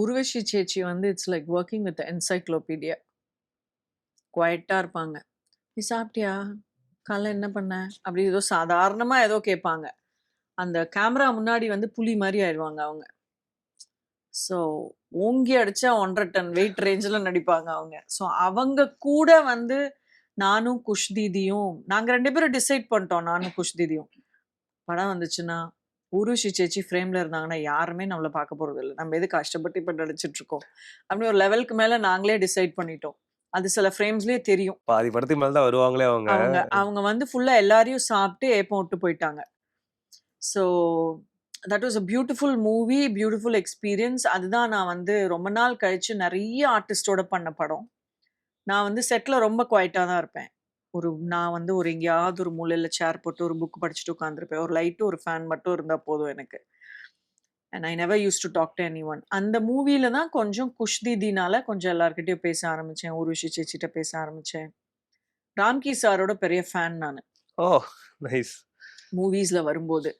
உருவஷி சேச்சி வந்து it's like working with encyclopedia குவைட்டாக இருப்பாங்க. நீ சாப்பிட்டியா? காலைல என்ன பண்ண? அப்படி ஏதோ சாதாரணமாக ஏதோ கேட்பாங்க. அந்த கேமரா முன்னாடி வந்து புலி மாதிரி ஆயிடுவாங்க அவங்க. ஸோ ஓங்கி அடித்தா ஒன்றரை டன் வெயிட் ரேஞ்சில் நடிப்பாங்க அவங்க. ஸோ அவங்க கூட வந்து நானும் குஷ் தீதியும் நாங்கள் ரெண்டு பேரும் டிசைட் பண்ணிட்டோம் நானும் குஷ் தீதியும் படம் வந்துச்சுன்னா உருஷி சேச்சி ஃப்ரேம்ல இருந்தாங்கன்னா யாருமே நம்மளை பார்க்க போறது இல்லை நம்ம எது கஷ்டப்பட்டு இப்போ நடிச்சிட்டு இருக்கோம் அப்படி ஒரு லெவலுக்கு மேல நாங்களே டிசைட் பண்ணிட்டோம். அது சில ஃப்ரேம்ஸ்லயே தெரியும். பாதி படத்துக்கு மேல தான் வருவாங்களே அவங்க. அவங்க அவங்க வந்து ஃபுல்லா எல்லாரையும் சாப்பிட்டு ஏப்பம் விட்டு போயிட்டாங்க. So that was a beautiful movie beautiful experience அதுதான் நான் வந்து ரொம்ப நாள் கழிச்சு நிறைய ஆர்டிஸ்டோட பண்ண படம். நான் வந்து செட்ல ரொம்ப குவைட்டா தான் இருப்பேன். ஒரு நான் வந்து ஒரு எங்கேயாவது ஒரு மூலையில சேர் போட்டு ஒரு புக் படிச்சுட்டு உட்காந்துருப்பேன் ஒரு லைட்டு ஒரு ஃபேன் மட்டும் இருந்தா போதும் எனக்கு. And I never use to talk to any one அந்த மூவில தான் கொஞ்சம் குஷ் தீதினால கொஞ்சம் எல்லார்கிட்டயும் பேச ஆரம்பிச்சேன். உருஷி சேச்சிட்ட பேச ஆரம்பிச்சேன். ராம்கி சாரோட பெரிய ஃபேன் நான். ஓ நைஸ் மூவிஸ்ல வரும்போது.